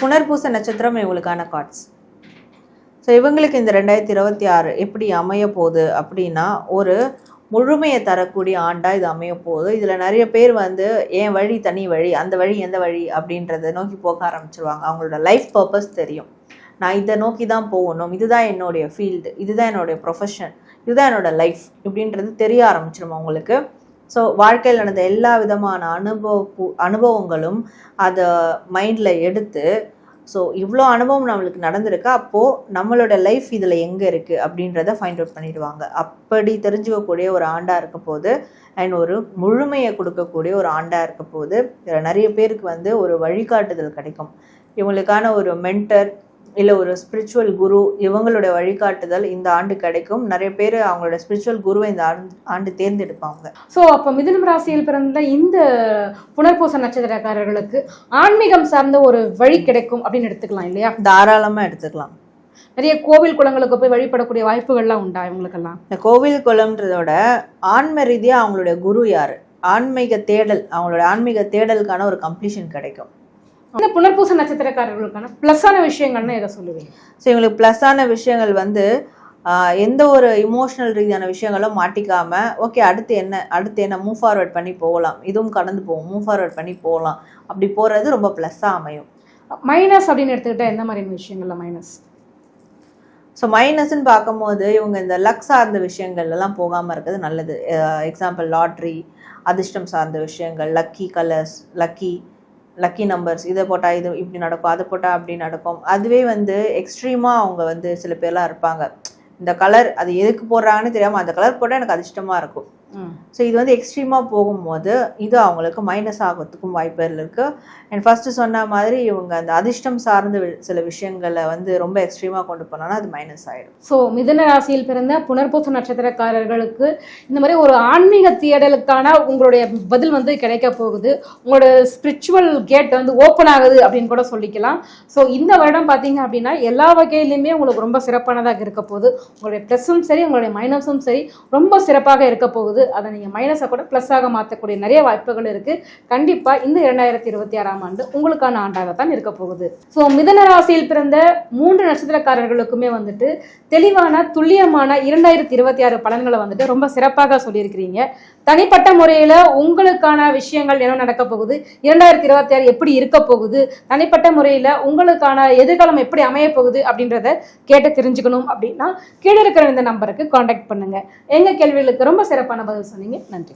புனர்பூச நட்சத்திரம் இவங்களுக்கான கார்ட்ஸ் ஸோ இவங்களுக்கு இந்த ரெண்டாயிரத்தி இருபத்தி ஆறு எப்படி அமைய போகுது அப்படின்னா ஒரு முழுமையை தரக்கூடிய ஆண்டாக இது அமைய போகுது. இதில் நிறைய பேர் வந்து என் வழி தனி வழி அந்த வழி எந்த வழி? அப்படின்றத நோக்கி போக ஆரம்பிச்சிருவாங்க. அவங்களோட லைஃப் பர்பஸ் தெரியும். நான் இதை நோக்கி தான் போகணும். இதுதான் என்னுடைய ஃபீல்டு இதுதான் என்னுடைய ப்ரொஃபஷன் இதுதான் என்னோடய லைஃப் இப்படின்றது தெரிய ஆரம்பிச்சிடும் அவங்களுக்கு. ஸோ வாழ்க்கையில் நடந்த எல்லா விதமான அனுபவ அனுபவங்களும் அதை மைண்டில் எடுத்து ஸோ இவ்வளோ அனுபவம் நம்மளுக்கு நடந்திருக்கு. அப்போது நம்மளோட லைஃப் இதில் எங்கே இருக்குது அப்படின்றத ஃபைண்ட் அவுட் பண்ணிடுவாங்க. அப்படி தெரிஞ்சுக்கக்கூடிய ஒரு ஆண்டாக இருக்க போது அண்ட் ஒரு முழுமையை கொடுக்கக்கூடிய ஒரு ஆண்டாக இருக்க போது இதில் நிறைய பேருக்கு வந்து ஒரு வழிகாட்டுதல் கிடைக்கும். இவங்களுக்கான ஒரு மென்டர் இல்லை ஒரு ஸ்பிரிச்சுவல் குரு இவங்களுடைய வழிகாட்டுதல் இந்த ஆண்டு கிடைக்கும். நிறைய பேர் அவங்களோட ஸ்பிரிச்சுவல் குருவை இந்த ஆண்டு ஆண்டு தேர்ந்தெடுப்பாங்க. ஸோ அப்போ மிதுனம் ராசியில் பிறந்த இந்த புனர்பூச நட்சத்திரக்காரர்களுக்கு ஆன்மீகம் சார்ந்த ஒரு வழி கிடைக்கும் அப்படின்னு எடுத்துக்கலாம் இல்லையா? தாராளமாக எடுத்துக்கலாம். நிறைய கோவில் குளங்களுக்கு போய் வழிபடக்கூடிய வாய்ப்புகள்லாம் உண்டா இவங்களுக்கெல்லாம்? இந்த கோவில் குளம்ன்றதோட ஆன்ம ரீதியாக அவங்களுடைய குரு யார்? ஆன்மீக தேடல் அவங்களோட ஆன்மீக தேடலுக்கான ஒரு கம்ப்ளீஷன் கிடைக்கும். இந்த புனர்பூச நட்சத்திரக்காரர்களுக்கான ப்ளஸ்ஸான விஷயங்கள்னு எதை சொல்லுவீங்க? ஸோ இவங்களுக்கு ப்ளஸ்ஸான விஷயங்கள் வந்து எந்த ஒரு இமோஷனல் ரீதியான விஷயங்களும் மாட்டிக்காம ஓகே அடுத்து என்ன அடுத்து என்ன மூவ் ஃபார்வர்ட் பண்ணி போகலாம். இதுவும் கடந்து போகும். மூவ் ஃபார்வர்ட் பண்ணி போகலாம். அப்படி போகிறது ரொம்ப ப்ளஸ்ஸாக அமையும். மைனஸ் அப்படின்னு எடுத்துக்கிட்டா எந்த மாதிரியான விஷயங்கள்ல மைனஸ் ஸோ மைனஸ்ன்னு பார்க்கும்போது இவங்க இந்த லக் சார்ந்த விஷயங்கள் எல்லாம் போகாமல் இருக்கிறது நல்லது. எக்ஸாம்பிள் லாட்ரி அதிர்ஷ்டம் சார்ந்த விஷயங்கள் lucky colours lucky lucky numbers இதை போட்டால் இது இப்படி நடக்கும் அதை போட்டால் அப்படி நடக்கும். அதுவே வந்து எக்ஸ்ட்ரீமாக அவங்க வந்து சில பேர்லாம் இருப்பாங்க. இந்த கலர் அது எதுக்கு போடுறாங்கன்னு தெரியாமல் அந்த கலர் போட்டால் எனக்கு அதிர்ஷ்டமாக இருக்கும். ஸோ இது வந்து எக்ஸ்ட்ரீமாக போகும்போது இது அவங்களுக்கு மைனஸ் ஆகிறதுக்கும் வாய்ப்புகள் இருக்குது அண்ட் ஃபஸ்ட்டு சொன்ன மாதிரி இவங்க அந்த அதிர்ஷ்டம் சார்ந்த சில விஷயங்களை வந்து ரொம்ப எக்ஸ்ட்ரீமாக கொண்டு போனோன்னா அது மைனஸ் ஆகிடும் ஸோ மிதுன ராசியில் பிறந்த புனர்பூச நட்சத்திரக்காரர்களுக்கு இந்த மாதிரி ஒரு ஆன்மீக தேடலுக்கான உங்களுடைய பதில் வந்து கிடைக்க போகுது. உங்களோட ஸ்பிரிச்சுவல் கேட் வந்து ஓப்பன் ஆகுது அப்படின்னு கூட சொல்லிக்கலாம். ஸோ இந்த வருடம் பார்த்தீங்க அப்படின்னா எல்லா வகையிலுமே உங்களுக்கு ரொம்ப சிறப்பானதாக இருக்க போகுது. உங்களுடைய ப்ளஸ்ஸும் சரி உங்களுடைய மைனஸும் சரி ரொம்ப சிறப்பாக இருக்க போகுது. அதை நீங்கள் மைனஸை கூட ப்ளஸ்ஸாக மாற்றக்கூடிய நிறைய வாய்ப்புகள் இருக்குது கண்டிப்பாக இந்த இரண்டாயிரத்தி இருபத்தி ஆறாம் ஆண்டு உங்களுக்கான ஆண்டாகத்தான் இருக்க போகுது. ஸோ மிதன ராசியில் பிறந்த மூன்று நட்சத்திரக்காரர்களுக்குமே வந்துட்டு தெளிவான துல்லியமான இரண்டாயிரத்தி இருபத்தி ஆறு பலன்களை வந்துட்டு ரொம்ப சிறப்பாக சொல்லியிருக்கிறீங்க. தனிப்பட்ட முறையில் உங்களுக்கான விஷயங்கள் என்ன நடக்க போகுது? இரண்டாயிரத்தி இருபத்தி ஆறு எப்படி இருக்க போகுது? தனிப்பட்ட முறையில் உங்களுக்கான எதிர்காலம் எப்படி அமைய போகுது அப்படின்றத கேட்டு தெரிஞ்சுக்கணும் அப்படின்னா கீழே இருக்கிற இந்த நம்பருக்கு காண்டாக்ட் பண்ணுங்க. எங்க கேள்விகளுக்கு ரொம்ப சிறப்பான தகவல் சொன்னீங்க. நன்றி